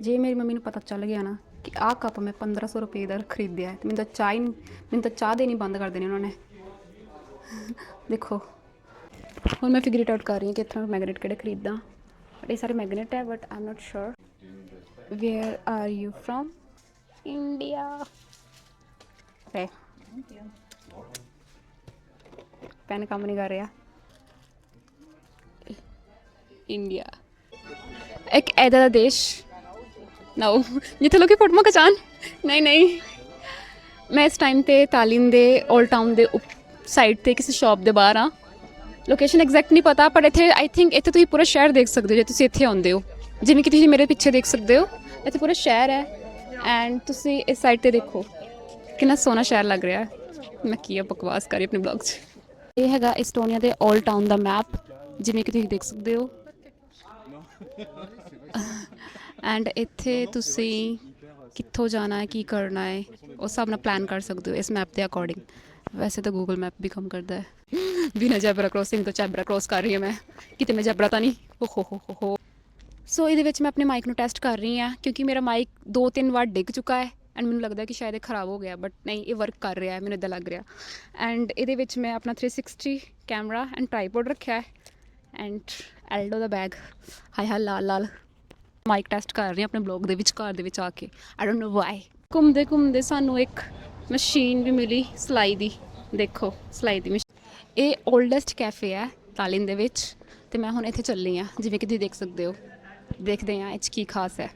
ਜੇ ਮੇਰੀ ਮੰਮੀ ਨੂੰ ਪਤਾ ਚੱਲ ਗਿਆ ਨਾ ਕਿ ਆਹ ਕੱਪ ਮੈਂ 1500 ਰੁਪਏ ਦਾ ਖਰੀਦਿਆ ਹੈ ਤੇ ਮੈਨੂੰ ਤਾਂ ਚਾਹ ਹੀ ਨਹੀਂ- ਮੈਨੂੰ ਤਾਂ ਚਾਹ ਦੇਣੀ ਬੰਦ ਕਰ ਦੇਣੀ ਉਹਨਾਂ ਨੇ ਦੇਖੋ ਹੁਣ ਮੈਂ ਫਿਗਰ ਇਟ ਆਊਟ ਕਰ ਰਹੀ ਹਾਂ ਕਿ ਇੱਥੋਂ ਮੈਗਨੇਟ ਕਿਹੜੇ ਖਰੀਦਾਂ ਬਟ ਇਹ ਸਾਰੇ ਮੈਗਨੇਟ ਹੈ but I am not sure where are you from India okay pen ਕੰਮ ਨਹੀਂ ਕਰ ਰਿਹਾ ਇੰਡੀਆ ਇੱਕ ਐਦਾ ਦਾ ਦੇਸ਼ ਨਾਓ ਜਿੱਥੇ ਲੋਕੀ ਫੋਟੋਆਂ ਖਿਚਾਣ ਨਹੀਂ ਨਹੀਂ ਮੈਂ ਇਸ ਟਾਈਮ ਤੇ ਤਾਲਿਨ ਦੇ 올ਡ ਟਾਊਨ ਦੇ ਸਾਈਡ ਤੇ ਕਿਸੇ ਸ਼ਾਪ ਦੇ ਬਾਹਰ ਆ ਲੋਕੇਸ਼ਨ ਐਗਜ਼ੈਕਟ ਨਹੀਂ ਪਤਾ ਪਰ ਇੱਥੇ ਆਈ ਥਿੰਕ ਇੱਥੇ ਤੁਸੀਂ ਪੂਰਾ ਸ਼ਹਿਰ ਦੇਖ ਸਕਦੇ ਹੋ ਜੇ ਤੁਸੀਂ ਇੱਥੇ ਆਉਂਦੇ ਹੋ ਜਿਵੇਂ ਕਿ ਤੁਸੀਂ ਮੇਰੇ ਪਿੱਛੇ ਦੇਖ ਸਕਦੇ ਹੋ ਇੱਥੇ ਪੂਰਾ ਸ਼ਹਿਰ ਹੈ ਐਂਡ ਤੁਸੀਂ ਇਸ ਸਾਈਡ ਤੇ ਦੇਖੋ ਕਿੰਨਾ ਸੋਹਣਾ ਸ਼ਹਿਰ ਲੱਗ ਰਿਹਾ ਹੈ ਮੈਂ ਕੀ ਆ ਬਕਵਾਸ ਕਰੀ ਆਪਣੇ ਬਲੌਗ 'ਚ ਇਹ ਹੈਗਾ ਇਸਟੋਨੀਆ ਦੇ 올ਡ ਟਾਊਨ ਦਾ ਮੈਪ ਜਿਵੇਂ ਕਿ ਤੁਸੀਂ ਦੇਖ ਸਕਦੇ ਹੋ ਐਂਡ ਇੱਥੇ ਤੁਸੀਂ ਕਿੱਥੋਂ ਜਾਣਾ ਹੈ, ਕੀ ਕਰਨਾ ਹੈ, ਉਸ ਹਿਸਾਬ ਨਾਲ ਪਲਾਨ ਕਰ ਸਕਦੇ ਹੋ ਇਸ ਮੈਪ ਦੇ ਅਕੋਰਡਿੰਗ ਵੈਸੇ ਤਾਂ ਗੂਗਲ ਮੈਪ ਵੀ ਕੰਮ ਕਰਦਾ ਹੈ। ਬਿਨਾਂ ਜੈਬਰਾ ਕ੍ਰੋਸਿੰਗ ਤੋਂ ਜੈਬਰਾ ਕ੍ਰੋਸ ਕਰ ਰਹੀ ਹਾਂ ਮੈਂ। ਕਿਤੇ ਮੈਂ ਜੈਬਰਾ ਤਾਂ ਨਹੀਂ। ਓ ਹੋ ਹੋ ਹੋ ਹੋ। ਸੋ ਇਹਦੇ ਵਿੱਚ ਮੈਂ ਆਪਣੇ ਮਾਈਕ ਨੂੰ ਟੈਸਟ ਕਰ ਰਹੀ ਹਾਂ, ਕਿਉਂਕਿ ਮੇਰਾ ਮਾਈਕ ਦੋ ਤਿੰਨ ਵਾਰ ਡਿੱਗ ਚੁੱਕਾ ਹੈ। ਐਂਡ ਮੈਨੂੰ ਲੱਗਦਾ ਕਿ ਸ਼ਾਇਦ ਇਹ ਖਰਾਬ ਹੋ ਗਿਆ ਬਟ ਨਹੀਂ, ਇਹ ਵਰਕ ਕਰ ਰਿਹਾ ਹੈ, ਮੈਨੂੰ ਇਦਾਂ ਲੱਗ ਰਿਹਾ। ਐਂਡ ਇਹਦੇ ਵਿੱਚ ਮੈਂ ਆਪਣਾ 360 ਕੈਮਰਾ ਐਂਡ ਟ੍ਰਾਈਪੋਡ ਰੱਖਿਆ ਹੈ। ਐਂਡ ਐਲਡੋ ਦਾ ਬੈਗ। ਹਾਏ ਹਾਏ, ਲਾਲ ਲਾਲ। ਮਾਈਕ ਟੈਸਟ ਕਰ ਰਹੀ ਹਾਂ ਆਪਣੇ ਬਲੌਗ ਦੇ ਵਿੱਚ, ਘਰ ਦੇ ਵਿੱਚ ਆ ਕੇ। ਆਈ ਡੋਨਟ ਨੋ ਵਾਈ ਘੁੰਮਦੇ ਘੁੰਮਦੇ ਸਾਨੂੰ ਇੱਕ ਮਸ਼ੀਨ ਵੀ ਮਿਲੀ, ਸਿਲਾਈ ਦੀ। ਦੇਖੋ, ਸਿਲਾਈ ਦੀ ਮਸ਼ੀਨ ਇਹ 올ਡੈਸਟ ਕੈਫੇ ਹੈ ਤਾਲਿਨ ਦੇ ਵਿੱਚ, ਤੇ ਮੈਂ ਹੁਣ ਇੱਥੇ ਚੱਲੀ ਆ ਜਿਵੇਂ ਕਿ ਤੁਸੀਂ ਦੇਖ ਸਕਦੇ ਹੋ। ਦੇਖਦੇ ਆ ਇਹ 'ਚ ਕੀ ਖਾਸ ਹੈ।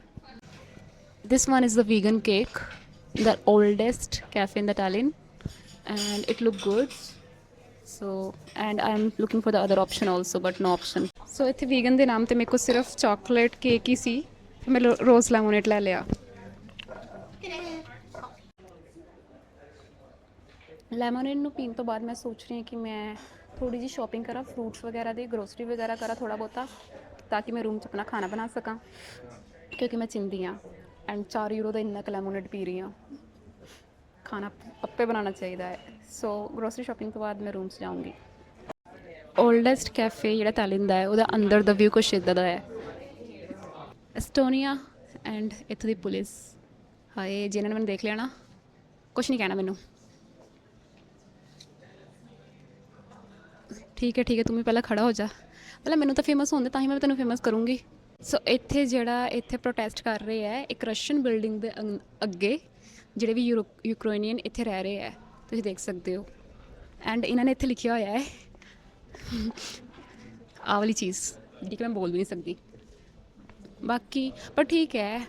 This one is the vegan cake, the oldest cafe in the Tallinn, and it looked good so and I am looking for the other option also but no option so ਇੱਥੇ ਵੀਗਨ ਦੇ ਨਾਮ ਤੇ ਮੇਰੇ ਕੋਲ ਸਿਰਫ ਚਾਕਲੇਟ ਕੇਕ ਹੀ ਸੀ। ਤੇ ਮੈਂ ਰੋਜ਼ ਲੈਮੋਨੇਟ ਲੈ ਲਿਆ। ਲੈਮੋਨੇਡ ਨੂੰ ਪੀਣ ਤੋਂ ਬਾਅਦ ਮੈਂ ਸੋਚ ਰਹੀ ਹਾਂ ਕਿ ਮੈਂ ਥੋੜੀ ਜਿਹੀ ਸ਼ਾਪਿੰਗ ਕਰਾਂ ਫਰੂਟਸ ਵਗੈਰਾ ਦੀ ਗਰੋਸਰੀ ਵਗੈਰਾ ਕਰਾਂ ਥੋੜਾ ਬਹੁਤਾ, ਤਾਂ ਕਿ ਮੈਂ ਰੂਮ 'ਚ ਆਪਣਾ ਖਾਣਾ ਬਣਾ ਸਕਾਂ। ਕਿਉਂਕਿ ਮੈਂ ਚਿੰਦੀ ਹਾਂ ਐਂਡ 4 ਯੂਰੋ ਦਾ ਇੰਨਾ ਕੁ ਲੈਮੋਨੇਡ ਪੀ ਰਹੀ ਹਾਂ। ਖਾਣਾ ਆਪੇ ਬਣਾਉਣਾ ਚਾਹੀਦਾ ਹੈ। ਸੋ ਗਰੋਸਰੀ ਸ਼ਾਪਿੰਗ ਤੋਂ ਬਾਅਦ ਮੈਂ ਰੂਮ 'ਚ ਜਾਊਂਗੀ। 올ਡੈਸਟ ਕੈਫੇ ਜਿਹੜਾ ਤਾਲਿਨ ਦਾ ਹੈ, ਉਹਦਾ ਅੰਦਰ ਦਾ ਵਿਊ ਕੁਛ ਇੱਦਾਂ ਦਾ ਹੈ। ਐਸਟੋਨੀਆ ਐਂਡ ਇੱਥੋਂ ਦੀ ਪੁਲਿਸ। ਹਾਏ, ਜਿਹਨਾਂ ਨੇ ਮੈਨੂੰ ਦੇਖ ਲਿਆ ਨਾ, ਕੁਛ ਨਹੀਂ ਕਹਿਣਾ ਮੈਨੂੰ। ਠੀਕ ਹੈ ਠੀਕ ਹੈ, ਤੂੰ ਵੀ ਪਹਿਲਾਂ ਖੜਾ ਹੋ ਜਾ। ਪਹਿਲਾਂ ਮੈਨੂੰ ਤਾਂ ਫੇਮਸ ਹੋਣ ਦੇ, ਤਾਂ ਹੀ ਮੈਂ ਤੈਨੂੰ ਫੇਮਸ ਕਰੂੰਗੀ। ਸੋ ਇੱਥੇ ਜਿਹੜਾ ਇੱਥੇ ਪ੍ਰੋਟੈਸਟ ਕਰ ਰਹੇ ਹੈ, ਇੱਕ ਰਸ਼ੀਅਨ ਬਿਲਡਿੰਗ ਦੇ ਅੰਗ- ਅੱਗੇ। ਜਿਹੜੇ ਵੀ ਯੂਰੋ ਯੂਕਰੇਨੀਅਨ ਇੱਥੇ ਰਹਿ ਰਹੇ ਹੈ ਤੁਸੀਂ ਦੇਖ ਸਕਦੇ ਹੋ। ਐਂਡ ਇਹਨਾਂ ਨੇ ਇੱਥੇ ਲਿਖਿਆ ਹੋਇਆ ਹੈ। ਆਹ ਵਾਲੀ ਚੀਜ਼, ਜਿਹੜੀ ਕਿ ਮੈਂ ਬੋਲ ਵੀ ਨਹੀਂ ਸਕਦੀ। ਬਾਕੀ, ਪਰ ਠੀਕ ਹੈ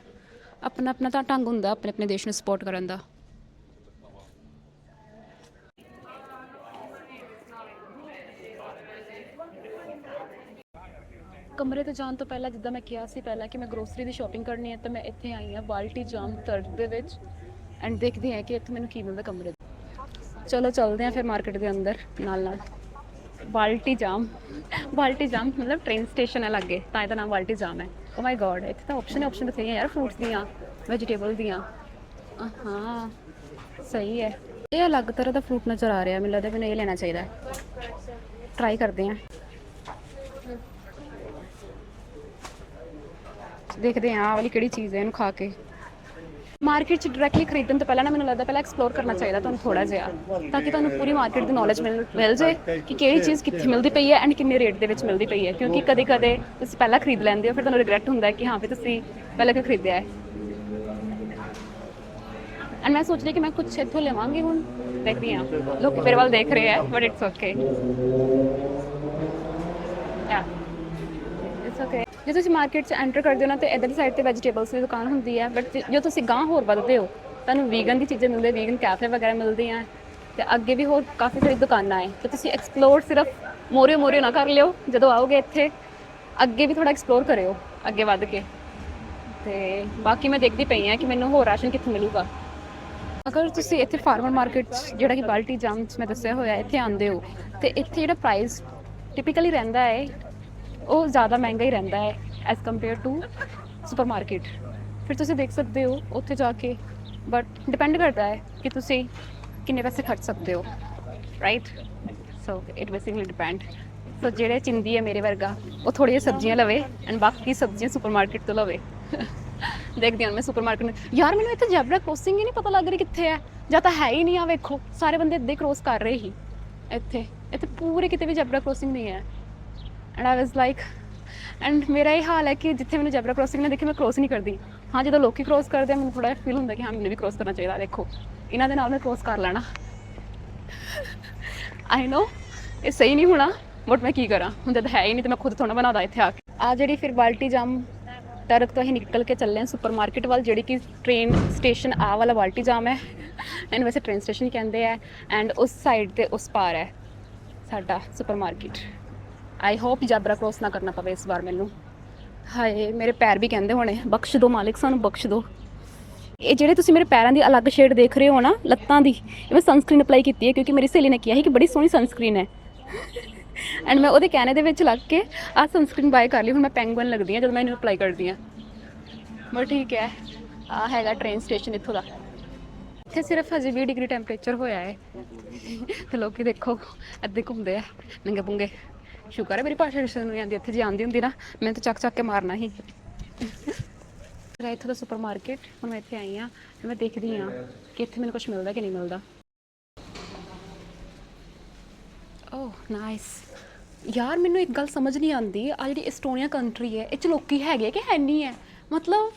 ਆਪਣਾ ਆਪਣਾ ਤਾਂ ਢੰਗ ਹੁੰਦਾ ਆਪਣੇ ਆਪਣੇ ਦੇਸ਼ ਨੂੰ ਸਪੋਰਟ ਕਰਨ ਦਾ। ਕਮਰੇ ਤੇ ਜਾਣ ਤੋਂ ਪਹਿਲਾਂ ਜਿੱਦਾਂ ਮੈਂ ਕਿਹਾ ਸੀ ਪਹਿਲਾਂ ਕਿ ਮੈਂ ਗਰੋਸਰੀ ਦੀ ਸ਼ਾਪਿੰਗ ਕਰਨੀ ਹੈ, ਤਾਂ ਮੈਂ ਇੱਥੇ ਆਈ ਹਾਂ ਬਾਲਟੀ ਜਾਮ ਤਰਡ ਦੇ ਵਿੱਚ। ਐਂਡ ਦੇਖਦੇ ਹਾਂ ਕਿ ਇੱਥੇ ਮੈਨੂੰ ਕੀ ਮਿਲਦਾ ਕਮਰੇ ਤੇ ਚਲੋ ਚੱਲਦੇ ਹਾਂ ਫਿਰ ਮਾਰਕੀਟ ਦੇ ਅੰਦਰ, ਨਾਲ ਨਾਲ। ਬਾਲਟੀ ਜਾਮ। ਬਾਲਟੀ ਜਾਮ ਮਤਲਬ ਟ੍ਰੇਨ ਸਟੇਸ਼ਨ ਹੈ ਲੱਗੇ, ਤਾਂ ਇਹਦਾ ਨਾਮ ਬਾਲਟੀ ਜਾਮ ਹੈ। ਓ ਮਾਈ ਗॉड ਇੱਥੇ ਤਾਂ ਆਪਸ਼ਨ ਆਪਸ਼ਨ ਤਾਂ ਸਹੀ ਯਾਰ ਫਰੂਟਸ ਦੀਆਂ ਵੈਜੀਟੇਬਲ ਦੀਆਂ। ਹਾਂ ਸਹੀ ਹੈ। ਇਹ ਅਲੱਗ ਤਰ੍ਹਾਂ ਦਾ ਫਰੂਟ ਨਜ਼ਰ ਆ ਰਿਹਾ, ਮੈਨੂੰ ਲੱਗਦਾ ਮੈਨੂੰ ਇਹ ਲੈਣਾ ਚਾਹੀਦਾ ਟਰਾਈ ਕਰਦੇ ਹਾਂ। ਦੇਖਦੇ ਹਾਂ ਆਹ ਵਾਲੀ ਕਿਹੜੀ ਚੀਜ਼ ਹੈ ਇਹਨੂੰ ਖਾ ਕੇ। ਮਾਰਕੀਟ 'ਚ ਡਾਇਰੈਕਟਲੀ ਖਰੀਦਣ ਤੋਂ ਪਹਿਲਾਂ ਨਾ ਮੈਨੂੰ ਲੱਗਦਾ ਪਹਿਲਾਂ ਐਕਸਪਲੋਰ ਕਰਨਾ ਚਾਹੀਦਾ ਤੁਹਾਨੂੰ ਥੋੜਾ ਜਿਹਾ, ਤਾਂ ਕਿ ਤੁਹਾਨੂੰ ਪੂਰੀ ਮਾਰਕੀਟ ਦੀ ਨੌਲੇਜ ਮਿਲ ਮਿਲ ਜੇ ਕਿ ਕਿਹੜੀ ਚੀਜ਼ ਕਿੱਥੇ ਮਿਲਦੀ ਪਈ ਹੈ ਐਂਡ ਕਿੰਨੇ ਰੇਟ ਦੇ ਵਿੱਚ ਮਿਲਦੀ ਪਈ ਹੈ। ਕਿਉਂਕਿ ਕਦੇ-ਕਦੇ ਤੁਸੀਂ ਪਹਿਲਾਂ ਖਰੀਦ ਲੈਂਦੇ ਹੋ, ਫਿਰ ਤੁਹਾਨੂੰ ਰਿਗਰੈਟ ਹੁੰਦਾ ਕਿ ਹਾਂ ਵੀ ਤੁਸੀਂ ਪਹਿਲਾਂ ਕਿਉਂ ਖਰੀਦਿਆ ਹੈ। ਐਂਡ ਮੈਂ ਸੋਚ ਰਹੀ ਕਿ ਮੈਂ ਕੁਝ ਇੱਥੋਂ ਲਵਾਂਗੀ ਹੁਣ, ਦੇਖਦੀ ਹਾਂ। ਲੋਕ ਮੇਰੇ ਵੱਲ ਦੇਖ ਰਹੇ ਹੈ but it's okay ya it's okay ਜੇ ਤੁਸੀਂ ਮਾਰਕੀਟ 'ਚ ਐਂਟਰ ਕਰਦੇ ਹੋ ਨਾ, ਤੇ ਇਧਰ ਸਾਈਡ ਤੇ ਵੈਜੀਟੇਬਲਸ ਦੀ ਦੁਕਾਨ ਹੁੰਦੀ ਹੈ ਬਟ ਜੋ ਤੁਸੀਂ ਗਾਂ ਹੋਰ ਵੱਧਦੇ ਹੋ, ਤੁਹਾਨੂੰ ਵੀਗਨ ਦੀ ਚੀਜ਼ਾਂ ਮਿਲਦੀਆਂ ਵੀਗਨ ਕੈਫੇ ਵਗੈਰਾ ਮਿਲਦੀਆਂ, ਤੇ ਅੱਗੇ ਵੀ ਹੋਰ ਕਾਫੀ ਸਾਰੀ ਦੁਕਾਨਾਂ ਹੈ, ਤੇ ਤੁਸੀਂ ਐਕਸਪਲੋਰ ਸਿਰਫ ਮੋਰੇ ਮੋਰੇ ਨਾ ਕਰ ਲਿਓ, ਜਦੋਂ ਆਓਗੇ ਇੱਥੇ, ਅੱਗੇ ਵੀ ਥੋੜਾ ਐਕਸਪਲੋਰ ਕਰਿਓ, ਅੱਗੇ ਵੱਧ ਕੇ। ਤੇ ਬਾਕੀ ਮੈਂ ਦੇਖਦੀ ਪਈ ਹਾਂ ਕਿ ਮੈਨੂੰ ਹੋਰ ਰਾਸ਼ਨ ਕਿੱਥੇ ਮਿਲੂਗਾ। ਅਗਰ ਤੁਸੀਂ ਇੱਥੇ ਫਾਰਮਰ ਮਾਰਕੀਟ 'ਚ, ਜਿਹੜਾ ਕਿ ਬਾਲਟੀ ਜਾਮ 'ਚ ਮੈਂ ਦੱਸਿਆ ਹੋਇਆ, ਇੱਥੇ ਆਉਂਦੇ ਹੋ, ਤੇ ਇੱਥੇ ਜਿਹੜਾ ਪ੍ਰਾਈਸ ਟਿਪੀਕਲੀ ਰਹਿੰਦਾ ਹੈ ਉਹ ਜ਼ਿਆਦਾ ਮਹਿੰਗਾ ਹੀ ਰਹਿੰਦਾ ਹੈ as compare to supermarket ਫਿਰ ਤੁਸੀਂ ਦੇਖ ਸਕਦੇ ਹੋ ਉੱਥੇ ਜਾ ਕੇ ਬਟ ਡਿਪੈਂਡ ਕਰਦਾ ਹੈ ਕਿ ਤੁਸੀਂ ਕਿੰਨੇ ਪੈਸੇ ਖਰਚ ਸਕਦੇ ਹੋ right so it basically depend so ਜਿਹੜੇ ਚਿੰਦੀ ਹੈ ਮੇਰੇ ਵਰਗਾ, ਉਹ ਥੋੜ੍ਹੀਆਂ ਸਬਜ਼ੀਆਂ ਲਵੇ ਐਂਡ ਬਾਕੀ ਸਬਜ਼ੀਆਂ ਸੁਪਰ ਮਾਰਕੀਟ ਤੋਂ ਲਵੇ। ਦੇਖਦੀ ਹਾਂ ਮੈਂ ਸੁਪਰਮਾਰਕਟ ਨੂੰ। ਯਾਰ, ਮੈਨੂੰ ਇੱਥੇ ਜੈਬਰਾ ਕ੍ਰੋਸਿੰਗ ਹੀ ਨਹੀਂ ਪਤਾ ਲੱਗ ਰਹੀ ਕਿੱਥੇ ਹੈ। ਜਾਂ ਤਾਂ ਹੈ ਹੀ ਨਹੀਂ ਆ, ਵੇਖੋ। ਸਾਰੇ ਬੰਦੇ ਇੱਦਾਂ ਹੀ ਕ੍ਰੋਸ ਕਰ ਰਹੇ ਹੀ। ਇੱਥੇ ਇੱਥੇ ਪੂਰੇ ਕਿਤੇ ਵੀ ਜੈਬਰਾ ਕ੍ਰੋਸਿੰਗ ਨਹੀਂ ਹੈ। And I was like and ਮੇਰਾ ਇਹ ਹਾਲ ਹੈ ਕਿ ਜਿੱਥੇ ਮੈਨੂੰ ਜੈਬਰਾ ਕ੍ਰੋਸਿੰਗ ਨਾ ਦੇਖੇ ਮੈਂ ਕ੍ਰੋਸ ਨਹੀਂ ਕਰਦੀ। ਹਾਂ, ਜਦੋਂ ਲੋਕੀ ਕ੍ਰੋਸ ਕਰਦੇ ਆ, ਮੈਨੂੰ ਥੋੜਾ ਫੀਲ ਹੁੰਦਾ ਕਿ ਹਾਂ, ਮੈਨੂੰ ਵੀ ਕ੍ਰੋਸ ਕਰਨਾ ਚਾਹੀਦਾ, ਦੇਖੋ। ਇਹਨਾਂ ਦੇ ਨਾਲ ਮੈਂ ਕ੍ਰੋਸ ਕਰ ਲੈਣਾ। ਆਈ ਨੋ ਇਹ ਸਹੀ ਨਹੀਂ ਹੋਣਾ ਬਟ ਮੈਂ ਕੀ ਕਰਾਂ? ਹੁਣ ਜਦ ਹੈ ਹੀ ਨਹੀਂ ਤੇ ਮੈਂ ਖੁਦ ਥੋੜਾ ਬਣਾਦਾ ਇੱਥੇ ਆ ਕੇ। ਆ ਜਿਹੜੀ ਫਿਰ ਬਾਲਟੀ ਜਾਮ ਟਰਕ ਤੋਂ ਅਸੀਂ ਨਿਕਲ ਕੇ ਚੱਲੇ ਹਾਂ ਸੁਪਰਮਾਰਕਟ ਵੱਲ, ਜਿਹੜੀ ਕਿ ਟ੍ਰੇਨ ਸਟੇਸ਼ਨ ਆ ਵਾਲਾ ਬਾਲਟੀ ਜਾਮ ਹੈ। ਐਂਡ ਵੈਸੇ ਟ੍ਰੇਨ ਸਟੇਸ਼ਨ ਹੀ ਕਹਿੰਦੇ ਆ ਐਂਡ ਉਸ ਸਾਈਡ ਤੇ ਉਸ ਪਾਰ ਹੈ ਸਾਡਾ supermarket I hope zebra cross ਨਾ ਕਰਨਾ ਪਵੇ ਇਸ ਵਾਰ ਮੈਨੂੰ। ਹਾਏ, ਮੇਰੇ ਪੈਰ ਵੀ ਕਹਿੰਦੇ ਹੋਣੇ, ਬਖਸ਼ ਦੋ ਮਾਲਿਕ, ਸਾਨੂੰ ਬਖਸ਼ ਦੋ। ਇਹ ਜਿਹੜੇ ਤੁਸੀਂ ਮੇਰੇ ਪੈਰਾਂ ਦੀ ਅਲੱਗ ਸ਼ੇਡ ਦੇਖ ਰਹੇ ਹੋ ਨਾ, ਲੱਤਾਂ ਦੀ, ਇਹ ਮੈਂ ਸਨਸਕ੍ਰੀਨ ਅਪਲਾਈ ਕੀਤੀ ਹੈ, ਕਿਉਂਕਿ ਮੇਰੀ ਸਹੇਲੀ ਨੇ ਕਿਹਾ ਸੀ ਕਿ ਬੜੀ ਸੋਹਣੀ ਸਨਸਕ੍ਰੀਨ ਹੈ। ਐਂਡ ਮੈਂ ਉਹਦੇ ਕਹਿਣੇ ਦੇ ਵਿੱਚ ਲੱਗ ਕੇ ਆਹ ਸਨਸਕ੍ਰੀਨ ਬਾਏ ਕਰ ਲਈ, ਹੁਣ ਮੈਂ ਪੈਂਗੁਇਨ ਲੱਗਦੀ ਹਾਂ ਜਦੋਂ ਮੈਂ ਇਹਨੂੰ ਅਪਲਾਈ ਕਰਦੀ ਹਾਂ। ਬਸ ਠੀਕ ਹੈ ਆ ਹੈਗਾ ਟ੍ਰੇਨ ਸਟੇਸ਼ਨ ਇੱਥੋਂ ਦਾ। ਇੱਥੇ ਸਿਰਫ ਹਜੇ 20 ਡਿਗਰੀ ਟੈਂਪਰੇਚਰ ਹੋਇਆ ਹੈ। ਤੇ ਲੋਕੀ ਦੇਖੋ, ਅੱਧੇ ਘੁੰਮਦੇ ਆ, ਨੰਗੇ ਪੁੰਗੇ। ਸ਼ੁਕਰ ਹੈ, ਮੇਰੀ ਭਾਸ਼ਾ ਰਿਸ਼ਤੇ ਨੂੰ ਆਉਂਦੀ ਇੱਥੇ ਜੇ ਆਉਂਦੀ ਹੁੰਦੀ ਨਾ ਮੈਂ ਤਾਂ ਚੱਕ ਚੱਕ ਕੇ ਮਾਰਨਾ ਸੀ ਸੀਗਾ ਇੱਥੋਂ ਦਾ ਸੁਪਰ ਮਾਰਕੀਟ, ਹੁਣ ਮੈਂ ਇੱਥੇ ਆਈ ਆ ਮੈਂ ਦੇਖਦੀ ਆ ਕਿ ਇੱਥੇ ਮੈਨੂੰ ਕੁਝ ਮਿਲਦਾ ਕਿ ਨਹੀਂ ਮਿਲਦਾ। ਓਹ ਨਾਈਸ ਯਾਰ, ਮੈਨੂੰ ਇੱਕ ਗੱਲ ਸਮਝ ਨਹੀਂ ਆਉਂਦੀ ਆ ਜਿਹੜੀ ਐਸਟੋਨੀਆ ਕੰਟਰੀ ਹੈ, ਇਹ ਚ ਲੋਕੀ ਹੈਗੇ ਕਿ ਹੈ ਨਹੀਂ ਹੈ? ਮਤਲਬ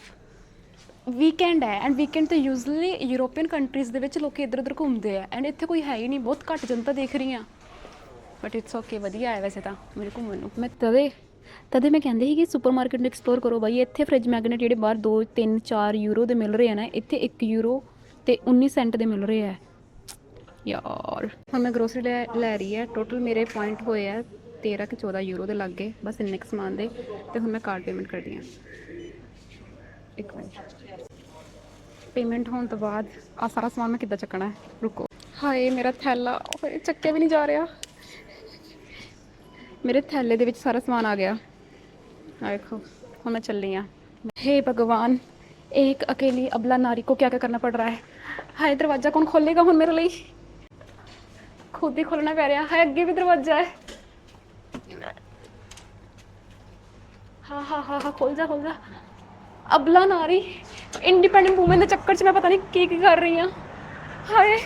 ਵੀਕਐਂਡ ਹੈ ਐਂਡ ਵੀਕਐਂਡ ਤੇ ਯੂਜ਼ੂਅਲੀ ਯੂਰੋਪੀਅਨ ਕੰਟਰੀਜ਼ ਦੇ ਵਿੱਚ ਲੋਕੀ ਇੱਧਰ ਉੱਧਰ ਘੁੰਮਦੇ ਆ ਐਂਡ ਇੱਥੇ ਕੋਈ ਹੈ ਹੀ ਨਹੀਂ, ਬਹੁਤ ਘੱਟ ਜਨਤਾ ਦੇਖ ਰਹੀ ਆ। ਬਟ ਇਟਸ ਓਕੇ ਵਧੀਆ ਹੈ ਵੈਸੇ ਤਾਂ, ਮੇਰੇ ਘੁੰਮਣ ਨੂੰ ਮੈਂ ਤਦੇ ਤਦੇ ਮੈਂ ਕਹਿੰਦੀ ਸੀ ਕਿ ਸੁਪਰਮਾਰਕਟ ਨੂੰ ਐਕਸਪਲੋਰ ਕਰੋ ਬਾਈ। ਇੱਥੇ ਫ੍ਰਿਜ ਮੈਗਨੇਟ ਜਿਹੜੇ ਬਾਹਰ 2 3 4 ਯੂਰੋ ਦੇ ਮਿਲ ਰਹੇ ਆ ਨਾ, ਇੱਥੇ 1 ਯੂਰੋ ਤੇ 19 ਸੈਂਟ ਦੇ ਮਿਲ ਰਹੇ ਆ। ਯਾਰ। ਹੁਣ ਮੈਂ ਗਰੋਸਰੀ ਲੈ ਲੈ ਰਹੀ ਹੈ ਟੋਟਲ ਮੇਰੇ ਪੁਆਇੰਟ ਹੋਏ ਆ 13 ਕਿ 14 ਯੂਰੋ ਦੇ ਲੱਗੇ ਬਸ ਇੰਨੇ ਕੁ ਸਮਾਨ ਦੇ, ਤੇ ਹੁਣ ਮੈਂ ਕਾਰਡ ਪੇਮੈਂਟ ਕਰਦੀ ਹਾਂ ਇੱਕ ਮਿੰਟ। ਪੇਮੈਂਟ ਹੋਣ ਤੋਂ ਬਾਅਦ ਆ ਸਾਰਾ ਸਮਾਨ ਮੈਂ ਕਿੱਦਾਂ ਚੱਕਣਾ ਹੈ? ਰੁਕੋ। ਹਾਏ, ਮੇਰਾ ਥੈਲਾ। ਓਏ, ਚੱਕਿਆ ਵੀ ਨਹੀਂ ਜਾ ਰਿਹਾ। ਮੇਰੇ ਥੈਲੇ ਦੇ ਵਿੱਚ ਸਾਰਾ ਸਮਾਨ ਆ ਗਿਆ ਆ ਦੇਖੋ ਹੁਣ मैं चल रही हूँ हे भगवान एक अकेली अबला नारी को क्या क्या करना पड़ रहा है हाय दरवाजा कौन खोलेगा ਹੁਣ ਮੇਰੇ ਲਈ ਖੁਦ ਹੀ ਖੋਲਣਾ ਪੈ ਰਿਹਾ ਹੈ ਅੱਗੇ ਵੀ ਦਰਵਾਜ਼ਾ ਹੈ ਹਾਂ ਹਾਂ ਹਾਂ ਹਾਂ ਖੋਲ ਜਾ ਖੋਲ ਜਾ ਅਬਲਾ ਨਾਰੀ ਇੰਡੀਪੈਂਡੈਂਟ ਵੂਮਨ ਦੇ ਚੱਕਰ 'ਚ ਮੈਂ ਪਤਾ ਨਹੀਂ ਕੀ ਕੀ ਕਰ ਰਹੀ ਹਾਂ ਹਾਏ